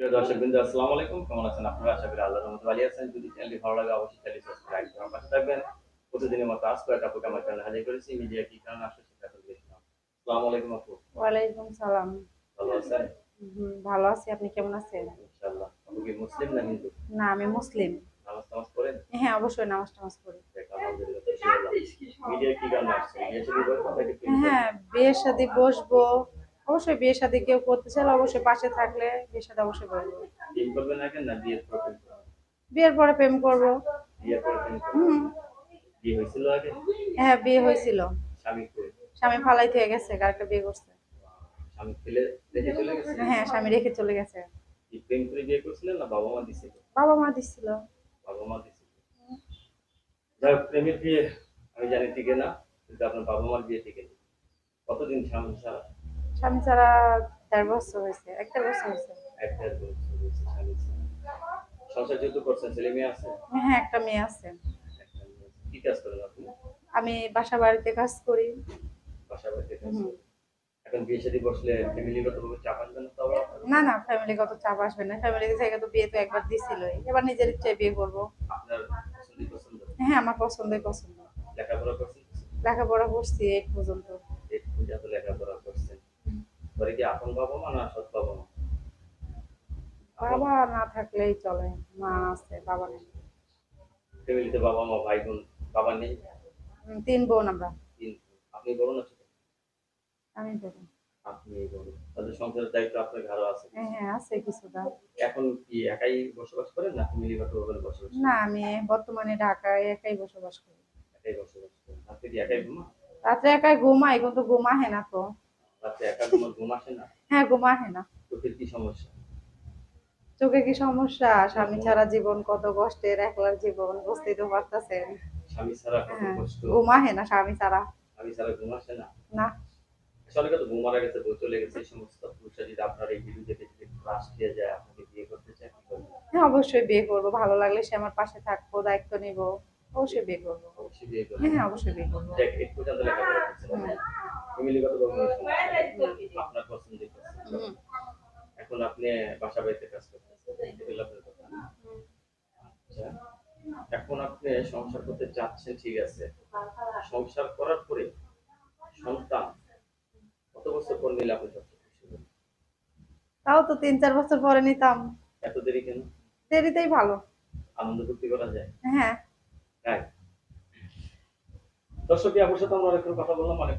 প্রিয় দর্শক বিন্দু আসসালামু আলাইকুম। কেমন আছেন আপনারা? আশা করি আল্লাহর রহমতে ভালো আছেন। যদি চ্যানেলটি ভালো লাগে অবশ্যই চ্যানেলটি সাবস্ক্রাইব করে আমার পাশে থাকবেন। প্রতিদিনের মতো আজকে একটা আপুকে আমার চ্যানেলে হাজির করেছি। মিডিয়া কি কারণে আসলে সেটা তো দেখলাম আসসালামু আলাইকুম আপু। ওয়ালাইকুম সালাম। ভালো আছেন? ভালো আছি। আপনি কেমন আছেন? ইনশাআল্লাহ। কি মুসলিম না হিন্দু? না আমি মুসলিম। নামাজ টামাজ করেন হ্যাঁ অবশ্যই নামাজ টামাজ মিডিয়া কি কারণে আসছে? বিয়ে করব? হ্যাঁ বিয়ের সাথে বসবো। অবশ্যই বিয়ের সাথে কেউ করতে চাইলে অবশ্যই পাশে থাকলে বিয়ের সাথে অবশ্যই বিয়ের পর প্রেম করব? বিয়ের পর প্রেম বিয়ে আগে? হ্যাঁ বিয়ে হয়েছিল। স্বামী ফালাই থেকে গেছে আরেকটা বিয়ে করছে। হ্যাঁ স্বামী রেখে চলে গেছে। প্রেম করে বিয়ে করছিলেন না বাবা মা দিছিল বাবা মা দিছিল। বাবা মা দিছিল যাই হোক, প্রেমের বিয়ে আমি জানি টিকে না কিন্তু আপনার বাবা মার বিয়ে নেই। কতদিন স্বামী ছাড়া স্বামী ছাড়া দেড় বছর হয়েছে এক দেড় বছর হয়েছে। এক দেড় বছর হয়েছে স্বামী ছাড়া। সংসার যেহেতু করছেন ছেলে মেয়ে আছে? হ্যাঁ একটা মেয়ে আছে। একটা মেয়ে আছে। কি কাজ করেন আপনি? আমি বাসা বাড়িতে কাজ করি। বাসা বাড়িতে কাজ হুম। এখন বিয়ে শাদী বসলে ফ্যামিলিগত ভাবে চাপ আসবে না তো না না ফ্যামিলিগত চাপ আসবে না। ফ্যামিলি থেকে তো বিয়ে তো একবার এবার নিজের ইচ্ছায় বিয়ে করব। আপনার পছন্দ পছন্দ? হ্যাঁ আমার পছন্দই পছন্দ। লেখাপড়া করছেন? লেখাপড়া করছি এক পর্যন্ত। এই পূজা লেখাপড়া পরে কি আপন বাবা মা না সৎ বাবা মা? বাবা না থাকলেই চলে মা আছে বাবা নেই। ফ্যামিলিতে বাবা মা ভাই বোন বাবা নেই? তিন বোন আমরা। কিন্তু আপনি বড় না ছোট? আমি বলি আপনি বড়। তাদের সংসারের দায়িত্ব আপনার ঘরও আছে হ্যাঁ হ্যাঁ আছে কিছুটা। এখন কি একাই বসবাস করেন না ফ্যামিলিগত ভাবে বসবাস না আমি বর্তমানে ঢাকায় একাই বসবাস করি। একাই বসবাস করেন। আপনি কি একাই ঘুমা রাত্রে একাই ঘুমাই কিন্তু ঘুম আহে না তো। রাতে ঘুম আসে না? হ্যাঁ চোখের কি সমস্যা? চোখে কি সমস্যা? স্বামী ছাড়া জীবন কত কষ্টের একলার জীবন বুঝতেই তো পারতেছেন। স্বামী ছাড়া কত হ্যাঁ কষ্ট? ঘুম আহে না স্বামী ছাড়া। স্বামী ছাড়া ঘুম আসে না? না। আসলে কত ঘুম মারা গেছে বউ চলে গেছে সমস্ত পুরুষরা যদি আপনার এই ভিডিও দেখে যদি ক্লাস দিয়ে যায় আপনাকে বিয়ে করতে চায় কি করবেন? হ্যাঁ অবশ্যই বিয়ে করব। ভালো লাগলে সে আমার পাশে থাকব দায়িত্ব নিব অবশ্যই বিয়ে করব। অবশ্যই বিয়ে হ্যাঁ হ্যাঁ অবশ্যই বিয়ে করব। এক পর্যন্ত। ফ্যামিলিগত। আপনার পছন্দের এখন আপনি বাসা বাড়িতে কাজ করতেছেন আপনার? আচ্ছা এখন আপনি সংসার করতে চাচ্ছেন ঠিক আছে। সংসার করার পরে সন্তান কত বছর পর নিলে আপনি সবচেয়ে খুশি তাও তো তিন চার বছর পরে নিতাম। এত দেরি কেন? দেরিতেই ভালো। আনন্দ ফুর্তি করা যায়? হ্যাঁ। তাই। দর্শক আপুর সাথে আমরা অনেকক্ষণ কথা বললাম অনেক